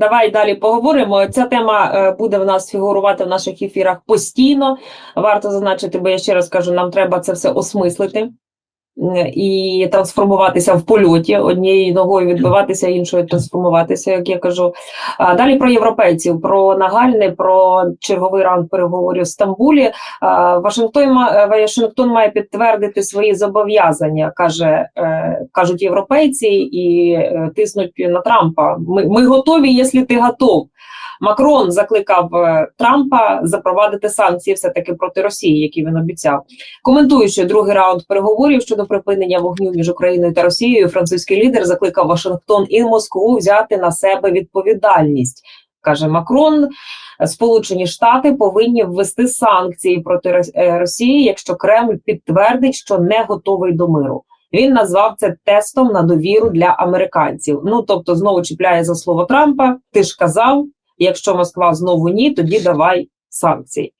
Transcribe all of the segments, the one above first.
Давай далі поговоримо. Ця тема е, буде в нас фігурувати в наших ефірах постійно. Варто зазначити, бо я ще раз кажу, нам треба це все осмислити і трансформуватися в польоті, однією ногою відбиватися, іншою трансформуватися, як я кажу. А далі про європейців, про нагальне, про черговий раунд переговорів в Стамбулі. Вашингтон, е, Вашингтон має підтвердити свої зобов'язання, каже, е, кажуть європейці, і е, тиснуть на Трампа. Ми, ми готові, якщо ти готов. Макрон закликав е, Трампа запровадити санкції все таки проти Росії, які він обіцяв. Коментуючи другий раунд переговорів щодо припинення вогню між Україною та Росією, французький лідер закликав Вашингтон і Москву взяти на себе відповідальність. каже Макрон. Сполучені Штати повинні ввести санкції проти е, Росії, якщо Кремль підтвердить, що не готовий до миру. Він назвав це тестом на довіру для американців. Ну тобто, знову чіпляє за слово Трампа. Ти ж казав, якщо Москва знову ні, тоді давай санкції.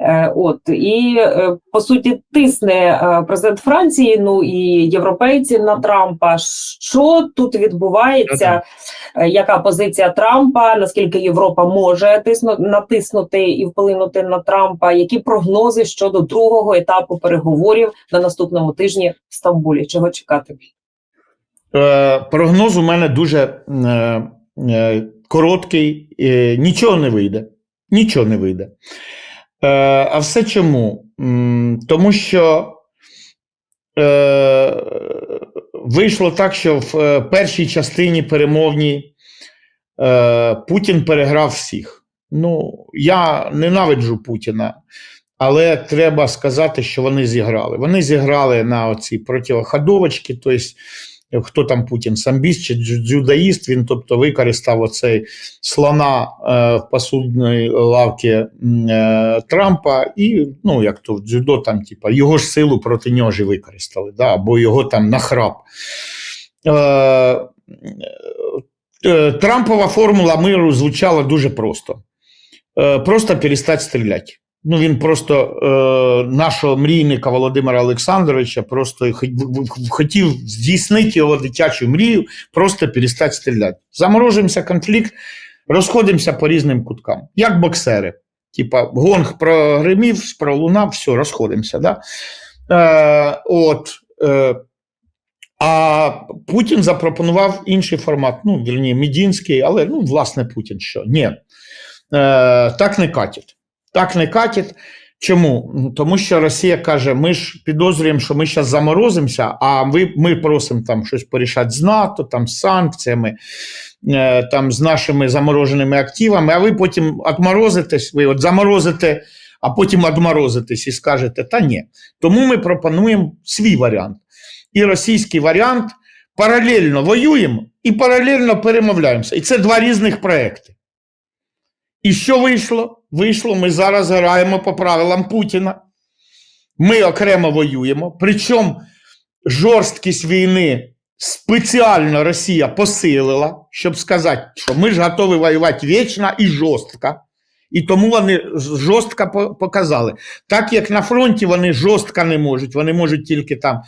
Е, от і е, по суті тисне е, президент Франції, ну і європейці на Трампа. Що тут відбувається? Яка позиція Трампа? Наскільки Європа може тисну, натиснути і вплинути на Трампа? Які прогнози щодо другого етапу переговорів на наступному тижні в Стамбулі? Чого чекати? Е, прогноз у мене дуже е, е, короткий, е, нічого не вийде. Нічого не вийде. Е, а все чому? Тому що е, вийшло так, що в е, першій частині перемовній Путін переграв всіх. Ну, я ненавиджу Путіна, але треба сказати, що вони зіграли. Вони зіграли на оці протиходовочки, тобто хто там Путін, самбіст чи дзю- дзюдоїст, він тобто використав оцей слона е, в посудній лавці е, Трампа, і ну як то в дзюдо, там, типа, його ж силу проти нього ж використали, да, або його там нахрап. Е, е, Трампова формула миру звучала дуже просто: е, просто перестати стріляти. Ну, він просто е, нашого мрійника Володимира Олександровича просто хотів здійснити його дитячу мрію, просто перестати стріляти. Заморожуємося конфлікт, розходимося по різним куткам, як боксери. Типа гонг прогримів, пролунав, все, розходимося. Да? Е, от, е, а Путін запропонував інший формат, ну, вірні, Медінський, але ну, власне, Путін що? Ні. Е, так не катять. Так не катять. Чому? Ну, Тому що Росія каже: ми ж підозрюємо, що ми зараз заморозимося, а ви, ми просимо там щось порішати з НАТО, там з санкціями, е, там з нашими замороженими активами, а ви потім отморозитесь, ви от заморозите, а потім отморозитесь і скажете, та ні. Тому ми пропонуємо свій варіант. І російський варіант паралельно воюємо і паралельно перемовляємося. І це два різних проекти. І що вийшло? Вийшло, ми зараз граємо по правилам Путіна. Ми окремо воюємо. Причому жорсткість війни спеціально Росія посилила, щоб сказати, що ми ж готові воювати вічно і жорстко. І тому вони жорстко показали. Так як на фронті вони жорстко не можуть, вони можуть тільки там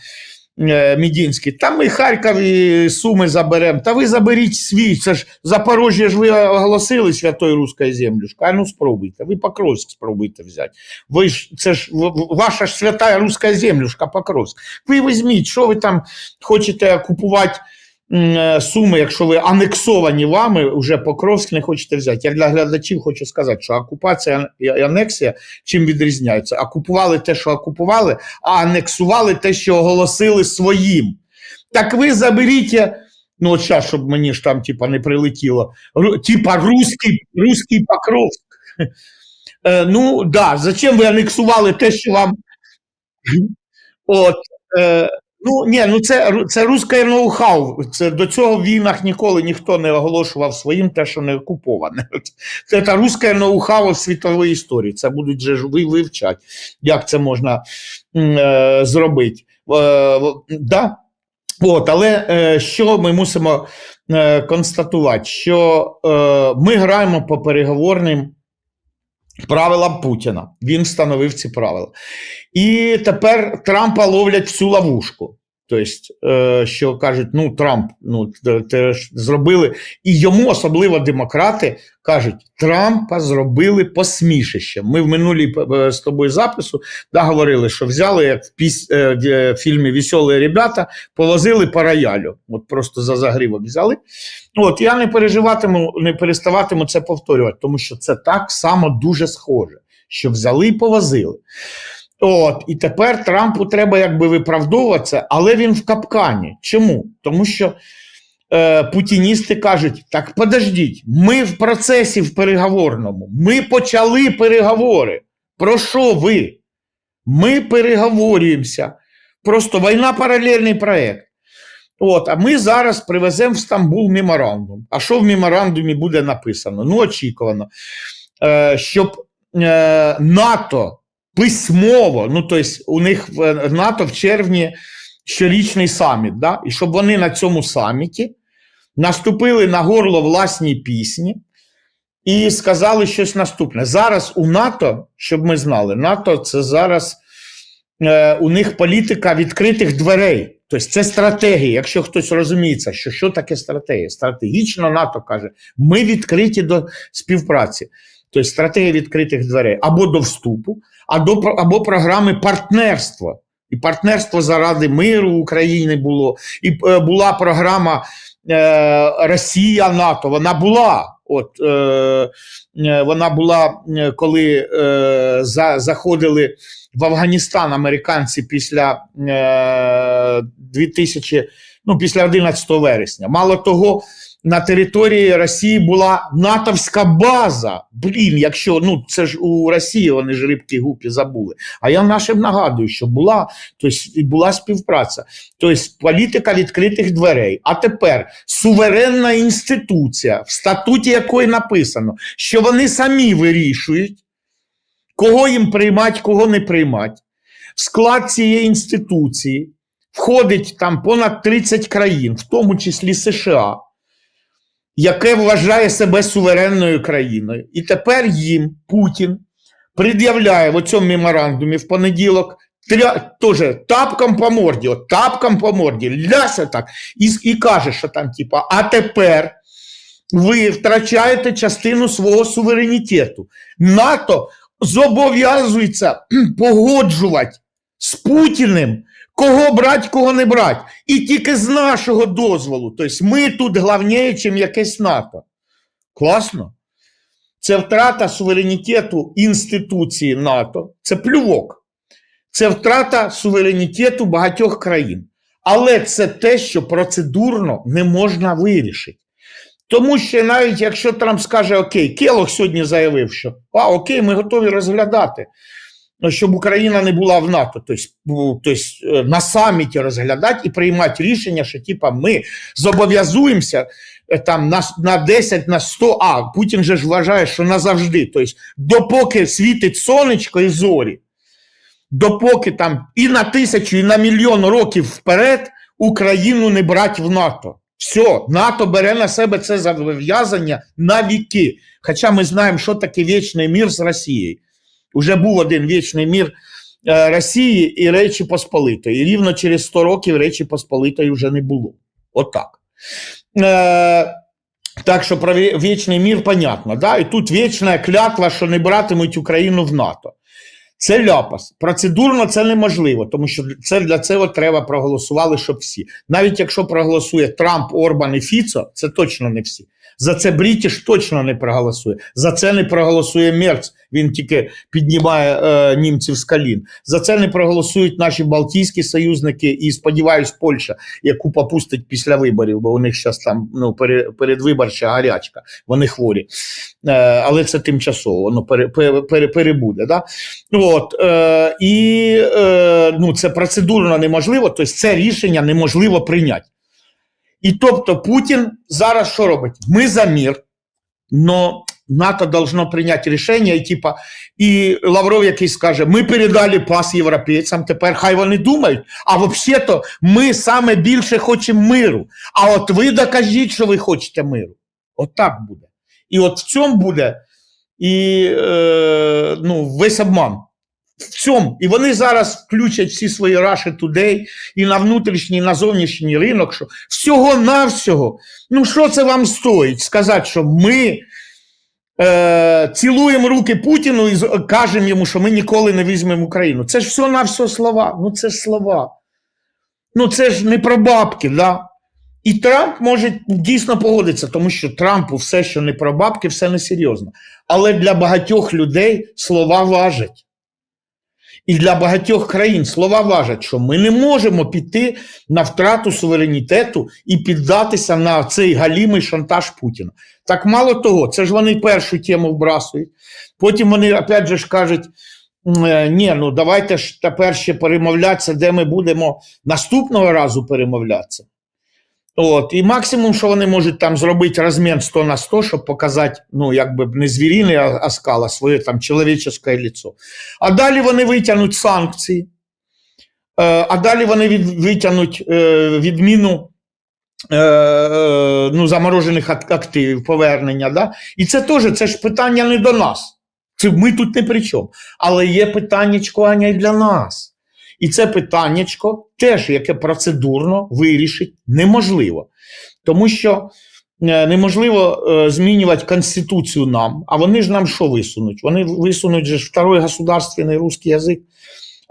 Мідінський, там ми Харків і Суми заберемо. Та ви заберіть свій. Це ж Запорожжя ж ви оголосили святою Руською землюшкою. А ну спробуйте. Ви Покровськ спробуйте взяти. Ви ж це ж ваша ж свята Руська землюшка Покровськ. Ви візьміть, що ви там хочете е, Суми, якщо ви анексовані вами, вже Покровськ не хочете взяти. Я для глядачів хочу сказати, що окупація і анексія чим відрізняються? Окупували те, що окупували, а анексували те, що оголосили своїм. Так ви заберіть, ну от зараз, щоб мені ж там типа не прилетіло, типа руський, руський Покровськ. Е, ну да, зачем ви анексували те, що вам. От, е, ну, ні, ну це, це руське ноу-хау. Це до цього в війнах ніколи ніхто не оголошував своїм те, що не окуповане. Це та руське ноу-хау в світовій історії. Це будуть же ви вивчати, як це можна е, зробити. Е, да. От, але е, що ми мусимо е, констатувати? Що е, ми граємо по переговорним правилам Путіна. Він встановив ці правила. І тепер Трампа ловлять всю ловушку. Тобто, е, що кажуть, ну Трамп, ну те- те ж зробили, і йому особливо демократи кажуть, Трампа зробили посмішищем. Ми в минулій е, з тобою запису да, говорили, що взяли як в піс, е, в фільмі Веселі ребята, повозили по роялю. От просто за загривок взяли. От я не переживатиму, не переставатиму це повторювати, тому що це так само дуже схоже, що взяли і повозили. От, і тепер Трампу треба якби виправдовуватися, але він в капкані. Чому? Тому що е, путіністи кажуть: так подождіть, ми в процесі в переговорному, ми почали переговори. Про що ви? Ми переговорюємося. Просто війна паралельний проєкт. От, а ми зараз привеземо в Стамбул меморандум. А що в меморандумі буде написано? Ну, очікувано, е, щоб е, НАТО письмово, ну тобто у них в НАТО в червні щорічний саміт, да? і щоб вони на цьому саміті наступили на горло власній пісні і сказали щось наступне. Зараз у НАТО, щоб ми знали, НАТО це зараз е, у них політика відкритих дверей. Тобто це стратегія. Якщо хтось розуміється, що що таке стратегія? Стратегічно НАТО каже, ми відкриті до співпраці. Тобто стратегія відкритих дверей або до вступу, або, програми партнерства. І партнерство заради миру України було, і е, була програма е, Росія НАТО. Вона була. От е, е, вона була, е, коли е, за, заходили в Афганістан американці після е, 2000, ну, після 11 вересня. Мало того, на території Росії була натовська база. Блін, якщо ну це ж у Росії вони ж рибки гупі забули. А я нашим нагадую, що була, тобто, була співпраця. Тобто політика відкритих дверей. А тепер суверенна інституція, в статуті якої написано, що вони самі вирішують, кого їм приймати, кого не приймати. В склад цієї інституції входить там понад 30 країн, в тому числі США яке вважає себе суверенною країною. І тепер їм Путін пред'являє в цьому меморандумі в понеділок теж тапком по морді, от тапком по морді, ляся так, і, і каже, що там, типа, а тепер ви втрачаєте частину свого суверенітету. НАТО зобов'язується погоджувати з Путіним кого брать, кого не брать. І тільки з нашого дозволу. Тобто ми тут главніше, ніж якесь НАТО. Класно? Це втрата суверенітету інституції НАТО. Це плювок. Це втрата суверенітету багатьох країн. Але це те, що процедурно не можна вирішити. Тому що навіть якщо Трамп скаже Окей, Келох сьогодні заявив, що а, окей, ми готові розглядати щоб Україна не була в НАТО, тобто, ну, тобто е, на саміті розглядати і приймати рішення, що типа ми зобов'язуємося е, там на, на 10, на 100, а Путін же ж вважає, що назавжди, тобто, допоки світить сонечко і зорі, допоки там і на тисячу, і на мільйон років вперед Україну не брать в НАТО. Все, НАТО бере на себе це зобов'язання на віки. Хоча ми знаємо, що таке вічний мір з Росією. Уже був один вічний мір е, Росії і Речі Посполитої. І рівно через 100 років Речі Посполитої вже не було. Отак. Е, так що про вічний мір понятно. Да? І тут вічна клятва, що не братимуть Україну в НАТО. Це ляпас. Процедурно це неможливо, тому що це для цього треба проголосували, щоб всі. Навіть якщо проголосує Трамп, Орбан і Фіцо, це точно не всі. За це Брітіш точно не проголосує. За це не проголосує Мерц. Він тільки піднімає е, німців з колін. За це не проголосують наші Балтійські союзники і, сподіваюсь, Польща, яку попустить після виборів, бо у них зараз там ну, передвиборча гарячка, вони хворі. Е, але це тимчасово, воно пере, пере, пере, перебуде. Да? От, е, і е, ну, це процедурно неможливо, тобто це рішення неможливо прийняти. І тобто Путін зараз що робить? Ми за мир, но НАТО должно прийняти рішення, і типа, і Лавров якийсь скаже: ми передали пас європейцям, тепер хай вони думають. А взагалі-то ми саме більше хочемо миру. А от ви докажіть, що ви хочете миру. От так буде. І от в цьому буде і е, ну, весь обман. В цьому. І вони зараз включать всі свої Russia Today і на внутрішній, і на зовнішній ринок, що всього-навсього, ну що це вам стоїть сказати, що ми е, цілуємо руки Путіну і кажемо йому, що ми ніколи не візьмемо Україну. Це ж все на все слова. Ну це ж слова. Ну це ж не про бабки, да? І Трамп може дійсно погодитися, тому що Трампу все, що не про бабки, все несерйозно. Але для багатьох людей слова важать. І для багатьох країн слова важать, що ми не можемо піти на втрату суверенітету і піддатися на цей галімий шантаж Путіна. Так мало того, це ж вони першу тему вбрасують. Потім вони опять же ж кажуть: е, ні, ну давайте ж тепер ще перемовлятися, де ми будемо наступного разу перемовлятися. От, і максимум, що вони можуть там зробити розмін 100 на 100, щоб показати, ну, якби не звіріний оскал, а своє там чоловіче лицо. А далі вони витягнуть санкції, е, а далі вони витягнуть е, відміну е, ну, заморожених активів, повернення. Да? І це теж це ж питання не до нас. Це ми тут не при чому. Але є питаннячко, Аня, і для нас. І це питаннячко теж, яке процедурно вирішить неможливо. Тому що е, неможливо е, змінювати Конституцію нам, а вони ж нам що висунуть? Вони висунуть же второй государственний русский язик.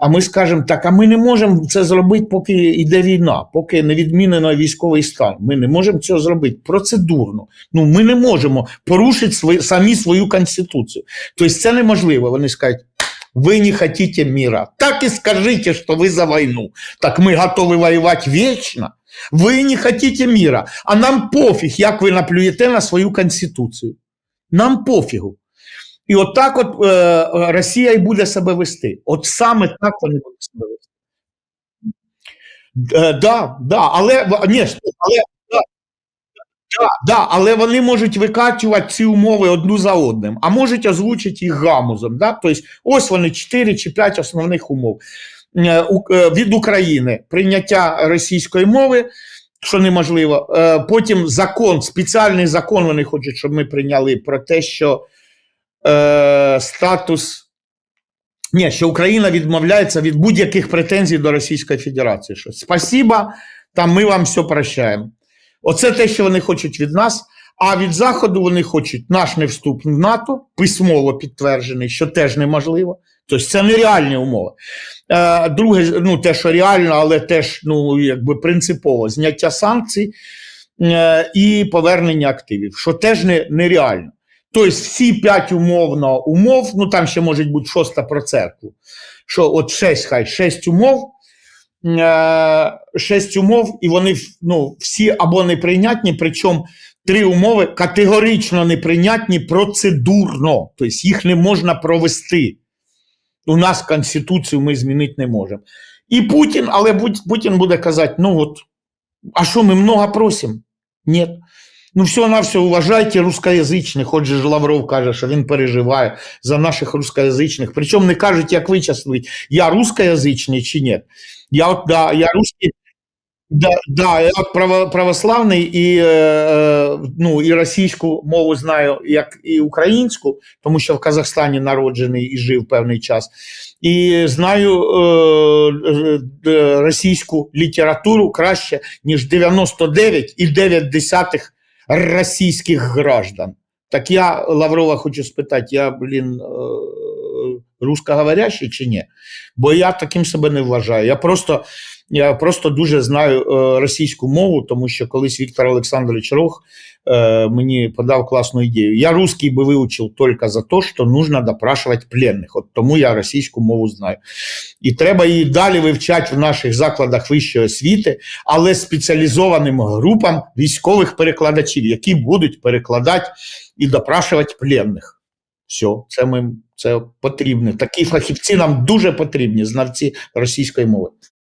А ми скажемо, так, а ми не можемо це зробити, поки йде війна, поки не відмінено військовий стан. Ми не можемо цього зробити процедурно. Ну, ми не можемо порушити свої, самі свою конституцію. Тобто це неможливо. Вони скажуть, ви не хотите мира. Так и скажите, что вы за войну. Так мы готовы воевать вечно. Ви не хотите мира. А нам пофіг, як ви наплюєте на свою конституцію. Нам пофігу. І от так от е, Росія і буде себе вести. От саме так вони будуть себе вести. Е, да, да, але, в- ні, стоп, але, да, да, але вони можуть викачувати ці умови одну за одним, а можуть озвучити їх гамузом. Да? Тобто, ось вони 4 чи 5 основних умов. Е, е, Від України прийняття російської мови, що неможливо. Е, Потім закон, спеціальний закон вони хочуть, щоб ми прийняли про те, що е, статус. Ні, що Україна відмовляється від будь-яких претензій до Російської Федерації. Що спасіба, там ми вам все прощаємо. Оце те, що вони хочуть від нас. А від Заходу вони хочуть наш не вступ в НАТО, письмово підтверджений, що теж неможливо. Тобто це нереальні умови. Е, друге, ну те, що реально, але теж ну, якби принципово зняття санкцій е, і повернення активів, що теж не, нереально. Тобто всі п'ять умовно умов, ну там ще може бути шоста про церкву, що от шесть, хай шесть умов, шесть умов, і вони ну, всі або неприйнятні, причому три умови категорично неприйнятні процедурно, тобто їх не можна провести. У нас Конституцію ми змінити не можемо. І Путін, але Путін буде казати: ну от, а що ми много просимо? Ні. Ну, все на все, уважайте русскоязичних. Хоч же ж Лавров каже, що він переживає за наших русскоязичних. Причому не кажуть, як вичислити, я русскоязичний чи ні. Я от, да, я русский, да, да, я право, православний і, е, е, ну, і російську мову знаю, як і українську, тому що в Казахстані народжений і жив певний час. І знаю е, е, е, російську літературу краще, ніж 99,9 російських граждан. Так я Лаврова хочу спитати, я, блін, е, русскоговорящий чи ні? Бо я таким себе не вважаю. Я просто, я просто дуже знаю е, російську мову, тому що колись Віктор Олександрович Рох е, мені подав класну ідею. Я русский би вивчив тільки за те, що нужно допрашувати пленних. От тому я російську мову знаю. І треба її далі вивчати в наших закладах вищої освіти, але спеціалізованим групам військових перекладачів, які будуть перекладати і допрашувати пленних. Все, це ми це потрібно. Такі фахівці нам дуже потрібні, знавці російської мови.